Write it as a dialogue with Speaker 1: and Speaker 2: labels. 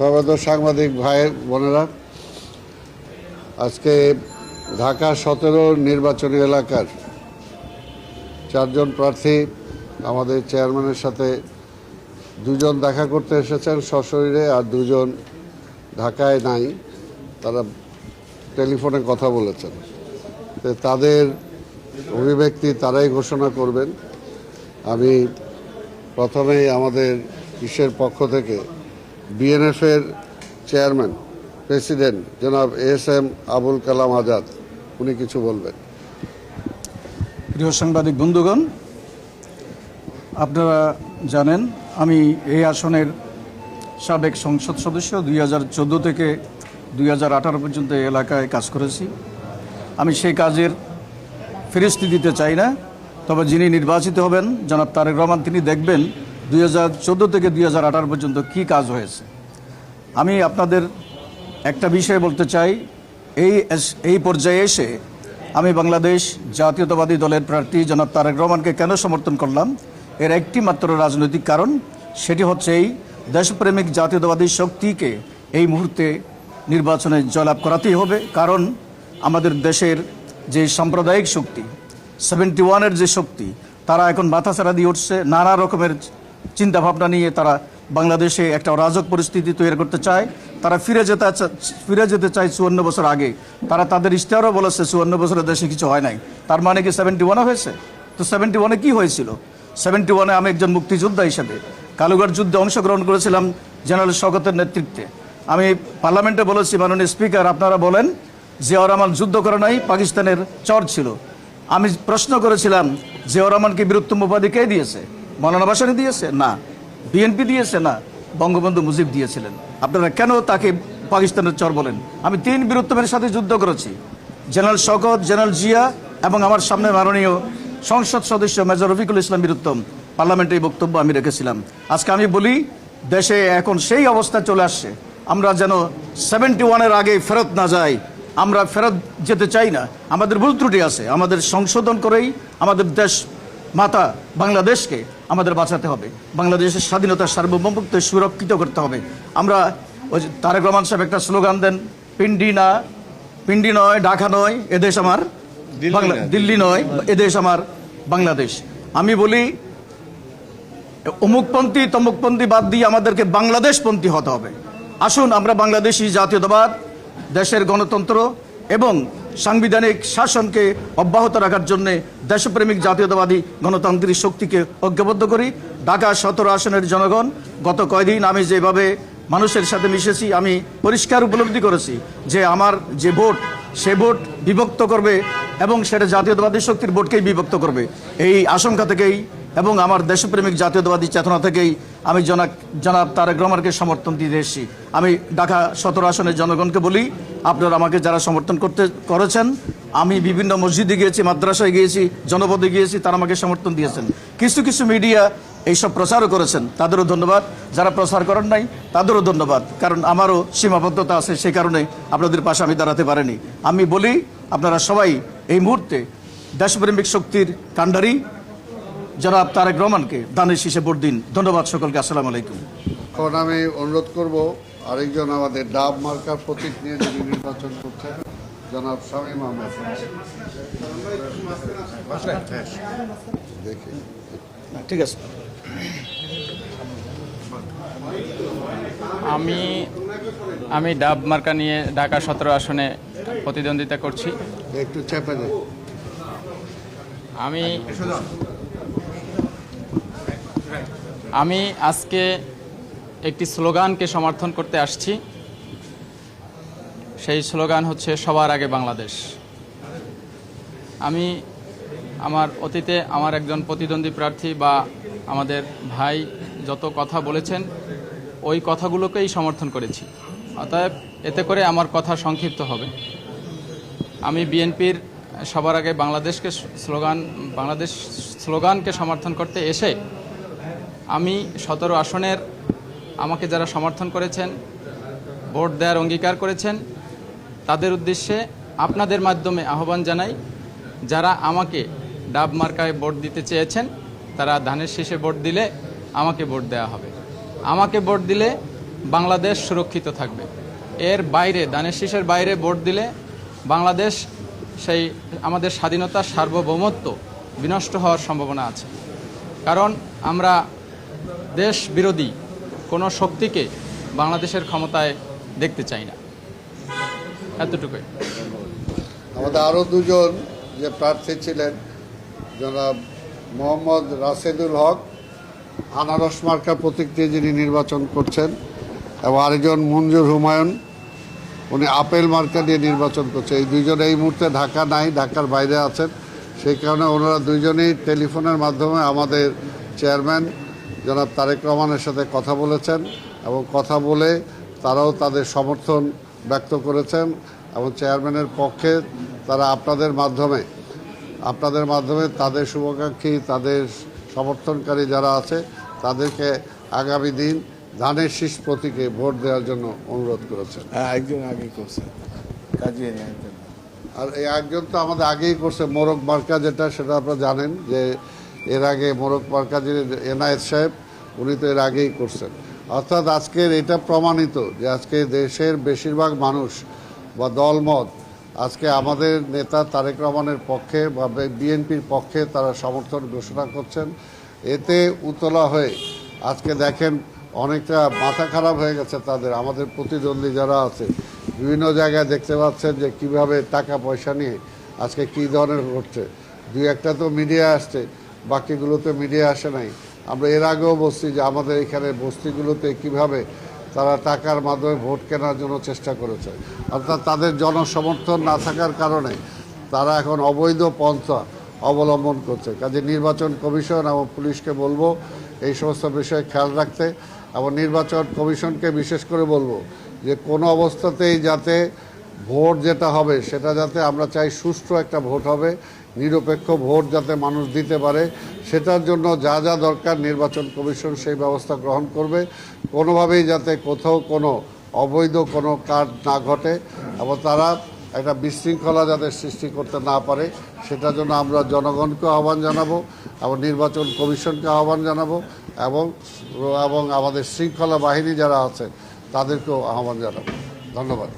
Speaker 1: সর্বদ সাংবাদিক ভাই বোনেরা। আজকে ঢাকা সতেরো নির্বাচনী এলাকার চারজন প্রার্থী আমাদের চেয়ারম্যানের সাথে দুজন দেখা করতে এসেছেন সশরীরে আর দুজন ঢাকায় নাই। তারা টেলিফোনে কথা বলেছেন। তো তাদের অভিব্যক্তি তারাই ঘোষণা করবেন। আমি প্রথমেই আমাদের ইসের পক্ষ থেকে বিএনএফের চেয়ারম্যান প্রেসিডেন্ট জনাব এস এম আবুল কালাম আজাদ, উনি কিছু বলবেন।
Speaker 2: প্রিয় সাংবাদিক বন্ধুগণ, আপনারা জানেন, আমি এই আসনের সাবেক সংসদ সদস্য, দুই হাজার চোদ্দ থেকে দুই হাজার আঠারো পর্যন্ত এলাকায় কাজ করেছি। আমি সেই কাজের ফিরিস্তি দিতে চাই না, তবে যিনি নির্বাচিত হবেন, জনাব তারেক রহমান, তিনি দেখবেন দুই হাজার চোদ্দ থেকে দুই হাজার আঠারো পর্যন্ত কী কাজ হয়েছে? আমি আপনাদের একটা বিষয় বলতে চাই। এই এই পর্যায়ে এসে আমি বাংলাদেশ জাতীয়তাবাদী দলের প্রার্থী জনাব তারেক রহমানকে কেন সমর্থন করলাম? এর একটি মাত্র রাজনৈতিক কারণ, সেটি হচ্ছে এই দেশপ্রেমিক জাতীয়তাবাদী শক্তিকে এই মুহূর্তে নির্বাচনে জয়লাভ করাতেই হবে। কারণ আমাদের দেশের যে সাম্প্রদায়িক শক্তি সেভেন্টি ওয়ানের যে শক্তি, তারা এখন মাথা ছাড়া দিয়ে উঠছে। নানা রকমের চিন্তা ভাবনা নিয়ে তারা বাংলাদেশে একটা অরাজক পরিস্থিতি তৈরি করতে চায়। তারা ফিরে যেতে ফিরে যেতে চায় চুয়ান্ন বছর আগে। তারা তাদের ইশতেহারও বলেছে চুয়ান্ন বছরের দেশে কিছু হয় নাই। তার মানে কি সেভেন্টি ওয়ানে হয়েছে? তো সেভেন্টি ওয়ানে কী হয়েছিল? সেভেন্টি ওয়ানে আমি একজন মুক্তিযোদ্ধা হিসেবে কালুগড় যুদ্ধে অংশগ্রহণ করেছিলাম জেনারেল শওকতের নেতৃত্বে। আমি পার্লামেন্টে বলেছি, মাননীয় স্পিকার, আপনারা বলেন, জিয়াউর রহমান যুদ্ধ করে নাই, পাকিস্তানের চর ছিল। আমি প্রশ্ন করেছিলাম, জিয়াউর রহমানকে বীরত্তম উপাধি কে দিয়েছে? মৌলানা বাসানি দিয়েছে? না। বিএনপি দিয়েছে? না। বঙ্গবন্ধু মুজিব দিয়েছিলেন। আপনারা কেন তাকে পাকিস্তানের চর বলেন? আমি তিন বীরত্তমের সাথে যুদ্ধ করেছি। জেনারেল শওকত, জেনারেল জিয়া এবং আমার সামনে মাননীয় সংসদ সদস্য মেজর রফিকুল ইসলাম বীরুত্তম পার্লামেন্টে এই বক্তব্য আমি রেখেছিলাম। আজকে আমি বলি, দেশে এখন সেই অবস্থা চলে আসছে। আমরা যেন সেভেন্টি ওয়ানের আগে ফেরত না যাই। আমরা ফেরত যেতে চাই না। আমাদের ভুল ত্রুটি আছে। আমাদের সংশোধন করেই আমাদের দেশ মাতা বাংলাদেশকে আমাদের বাঁচাতে হবে। বাংলাদেশের স্বাধীনতা সার্বভৌমত্ব সুরক্ষিত করতে হবে। আমরা ওই তারেক রহমান সাহেব একটা স্লোগান দেন পিন্ডি না পিন্ডি নয় ঢাকা নয় এদেশ আমার বাংলা দিল্লি নয় এদেশ আমার বাংলাদেশ। আমি বলি অমুকপন্থী তমুকপন্থী বাদ দিয়ে আমাদেরকে বাংলাদেশপন্থী হতে হবে। আসুন আমরা বাংলাদেশি জাতীয়তাবাদ দেশের গণতন্ত্র এবং সাংবিধানিক শাসনকে অব্যাহত রাখার জন্য দেশপ্রেমিক, জাতীয়তাবাদী গণতান্ত্রিক শক্তিকে ঐক্যবদ্ধ করি। ঢাকা সতেরো আসনের জনগণ, গত কয়দিন আমি যেভাবে মানুষের সাথে মিশেছি, আমি পরিষ্কার উপলব্ধি করেছি যে আমার যে ভোট, সে ভোট বিভক্ত করবে এবং সেটা জাতীয়তাবাদী শক্তির ভোটকেই বিভক্ত করবে। এই আশঙ্কা থেকেই এবং আমার দেশপ্রেমিক, জাতীয়তাবাদী চেতনা থেকেই আমি জনাব জনাব তারেক রহমানকে সমর্থন দিতে এসেছি। আমি ঢাকা সতেরো আসনের জনগণকে বলি, আপনারা আমাকে যারা সমর্থন করতে করেছেন, আমি বিভিন্ন মসজিদে গিয়েছি, মাদ্রাসায় গিয়েছি, জনপদে গিয়েছি, তারা আমাকে সমর্থন দিয়েছেন। কিছু কিছু মিডিয়া এইসব প্রচারও করেছেন, তাদেরও ধন্যবাদ। যারা প্রচার করেন নাই, তাদেরও ধন্যবাদ। কারণ আমারও সীমাবদ্ধতা আছে, সেই কারণে আপনাদের পাশে আমি দাঁড়াতে পারিনি। আমি বলি, আপনারা সবাই এই মুহূর্তে দেশপ্রেমিক শক্তির কাণ্ডারি জনাব তারেক রহমানকে দানের শীষে ভোট দিন। ধন্যবাদ সকলকে আসসালামু আলাইকুম।
Speaker 1: এখন আমি অনুরোধ করব আরেকজন আমাদের ডাব মার্কার প্রতীক নিয়ে যিনি নির্বাচন করছেন জনাব শামীম আহমেদ। দেখি।
Speaker 2: ঠিক আছে।
Speaker 3: আমি আমি ডাব মার্কা নিয়ে ঢাকা সতেরো আসনে প্রতিদ্বন্দ্বিতা করছি।
Speaker 1: একটু চেপে
Speaker 3: আমি আমি আজকে একটি স্লোগানকে সমর্থন করতে আসছি। সেই স্লোগান হচ্ছে সবার আগে বাংলাদেশ। আমি আমার অতীতে আমার একজন প্রতিদ্বন্দ্বী প্রার্থী বা আমাদের ভাই যত কথা বলেছেন, ওই কথাগুলোকেই সমর্থন করেছি। অতএব এতে করে আমার কথা সংক্ষিপ্ত হবে। আমি বিএনপির সবার আগে বাংলাদেশকে স্লোগান, বাংলাদেশ স্লোগানকে সমর্থন করতে এসে আমি সতেরো আসনের আমাকে যারা সমর্থন করেছেন, ভোট দেওয়ার অঙ্গীকার করেছেন, তাদের উদ্দেশ্যে আপনাদের মাধ্যমে আহ্বান জানাই, যারা আমাকে ডাব মার্কায় ভোট দিতে চেয়েছেন, তারা ধানের শীষে ভোট দিলে আমাকে ভোট দেওয়া হবে। আমাকে ভোট দিলে বাংলাদেশ সুরক্ষিত থাকবে। এর বাইরে দানের শীষের বাইরে ভোট দিলে বাংলাদেশ সেই আমাদের স্বাধীনতার সার্বভৌমত্ব বিনষ্ট হওয়ার সম্ভাবনা আছে। কারণ আমরা দেশ বিরোধী কোনো শক্তিকে বাংলাদেশের ক্ষমতায় দেখতে চাই না। এতটুকুই।
Speaker 1: আমাদের আরও দুজন যে প্রার্থী ছিলেন, জনাব মোহাম্মদ রাশেদুল হক, আনারস মার্কা প্রতীক দিয়ে যিনি নির্বাচন করছেন, এবং আরেকজন মঞ্জুর হুমায়ুন, উনি আপেল মার্কা দিয়ে নির্বাচন করছে। এই দুইজন এই মুহূর্তে ঢাকা নাই, ঢাকার বাইরে আছেন। সেই কারণে ওনারা দুইজনেই টেলিফোনের মাধ্যমে আমাদের চেয়ারম্যান জনাব তারেক রহমানের সাথে কথা বলেছেন এবং কথা বলে তারাও তাদের সমর্থন ব্যক্ত করেছেন এবং চেয়ারম্যানের পক্ষে তারা আপনাদের মাধ্যমে আপনাদের মাধ্যমে তাদের শুভাকাঙ্ক্ষী তাদের সমর্থনকারী যারা আছে তাদেরকে আগামী দিন ধানের শীষ প্রতীকে ভোট দেওয়ার জন্য অনুরোধ করেছেন।
Speaker 4: হ্যাঁ একজন আগে করছে।
Speaker 1: আর এই একজন তো আমাদের আগেই করছে মোরগ মার্কা যেটা সেটা আপনারা জানেন যে এর আগে মার্কা এনায়েত সাহেব, উনি তো এর আগেই করছেন। অর্থাৎ আজকের এটা প্রমাণিত যে আজকে দেশের বেশিরভাগ মানুষ বা দলমত আজকে আমাদের নেতা তারেক রহমানের পক্ষে বা বিএনপির পক্ষে তারা সমর্থন ঘোষণা করছেন। এতে উতলা হয়ে আজকে দেখেন অনেকটা মাথা খারাপ হয়ে গেছে তাদের, আমাদের প্রতিদ্বন্দ্বী যারা আছে। বিভিন্ন জায়গায় দেখতে পাচ্ছেন যে কীভাবে টাকা পয়সা নিয়ে আজকে কী ধরনের ঘটছে। দুই একটা তো মিডিয়া আসছে। বাকিগুলোতে মিডিয়া আসে নাই। আমরা এর আগেও বলছি যে আমাদের এখানে বস্তিগুলোতে কীভাবে তারা টাকার মাধ্যমে ভোট কেনার জন্য চেষ্টা করেছে। অর্থাৎ তাদের জনসমর্থন না থাকার কারণে তারা এখন অবৈধ পন্থা অবলম্বন করছে। কাজে নির্বাচন কমিশন এবং পুলিশকে বলব এই সমস্ত বিষয়ে খেয়াল রাখতে এবং নির্বাচন কমিশনকে বিশেষ করে বলব যে কোনো অবস্থাতেই যাতে ভোট যেটা হবে, সেটা যাতে আমরা চাই সুষ্ঠু একটা ভোট হবে, নিরপেক্ষ ভোট যাতে মানুষ দিতে পারে। সেটার জন্য যা যা দরকার নির্বাচন কমিশন সেই ব্যবস্থা গ্রহণ করবে। কোনোভাবেই যাতে কোথাও কোনো অবৈধ কোনো কাজ না ঘটে এবং তারা একটা বিশৃঙ্খলা যাতে সৃষ্টি করতে না পারে, সেটার জন্য আমরা জনগণকে আহ্বান জানাব এবং নির্বাচন কমিশনকে আহ্বান জানাব এবং এবং আমাদের শৃঙ্খলা বাহিনী যারা আছে, তাদেরকেও আহ্বান জানাব। ধন্যবাদ।